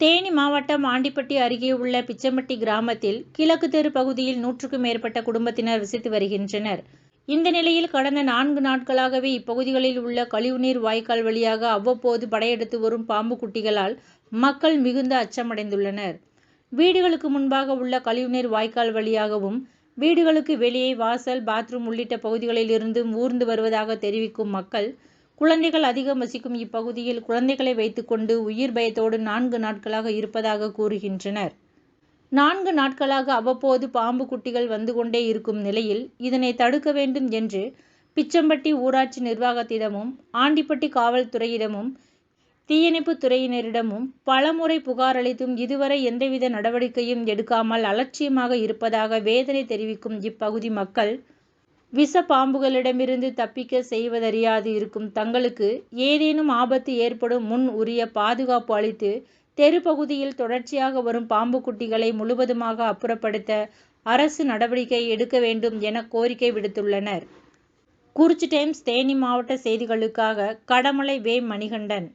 தேனி மாவட்டம் ஆண்டிப்பட்டி அருகே உள்ள பிச்சம்பட்டி கிராமத்தில் கிழக்கு தெரு பகுதியில் நூற்றுக்கும் மேற்பட்ட குடும்பத்தினர் வசித்து வருகின்றனர். இந்த நிலையில் கடந்த நான்கு நாட்களாகவே இப்பகுதிகளில் உள்ள கழிவுநீர் வாய்க்கால் வழியாக அவ்வப்போது படையெடுத்து வரும் பாம்பு குட்டிகளால் மக்கள் மிகுந்த அச்சமடைந்துள்ளனர். வீடுகளுக்கு முன்பாக உள்ள கழிவுநீர் வாய்க்கால் வழியாகவும் வீடுகளுக்கு வெளியே வாசல் பாத்ரூம் உள்ளிட்ட பகுதிகளில் இருந்தும் ஊர்ந்து வருவதாக தெரிவிக்கும் மக்கள் குழந்தைகள் அதிகம் வசிக்கும் இப்பகுதியில் குழந்தைகளை வைத்துக்கொண்டு உயிர் பயத்தோடு நான்கு நாட்களாக இருப்பதாக கூறுகின்றனர். நான்கு நாட்களாக அவ்வப்போது பாம்பு குட்டிகள் வந்து கொண்டே இருக்கும் நிலையில் இதனை தடுக்க வேண்டும் என்று பிச்சம்பட்டி ஊராட்சி நிர்வாகத்திடமும் ஆண்டிப்பட்டி காவல்துறையிடமும் தீயணைப்பு துறையினரிடமும் பலமுறை புகார் அளித்தும் இதுவரை எந்தவித நடவடிக்கையும் எடுக்காமல் அலட்சியமாக இருப்பதாக வேதனை தெரிவிக்கும் இப்பகுதி மக்கள் விஷ பாம்புகளிடமிருந்து தப்பிக்க செய்வதறியாது இருக்கும் தங்களுக்கு ஏதேனும் ஆபத்து ஏற்படும் முன் உரிய பாதுகாப்பு அளித்து தெரு பகுதியில் தொடர்ச்சியாக வரும் பாம்பு குட்டிகளை முழுவதுமாக அப்புறப்படுத்த அரசு நடவடிக்கை எடுக்க வேண்டும் என கோரிக்கை விடுத்துள்ளனர். குறிச்சி டைம்ஸ் தேனி மாவட்ட செய்திகளுக்காக கடமலை வே மணிகண்டன்.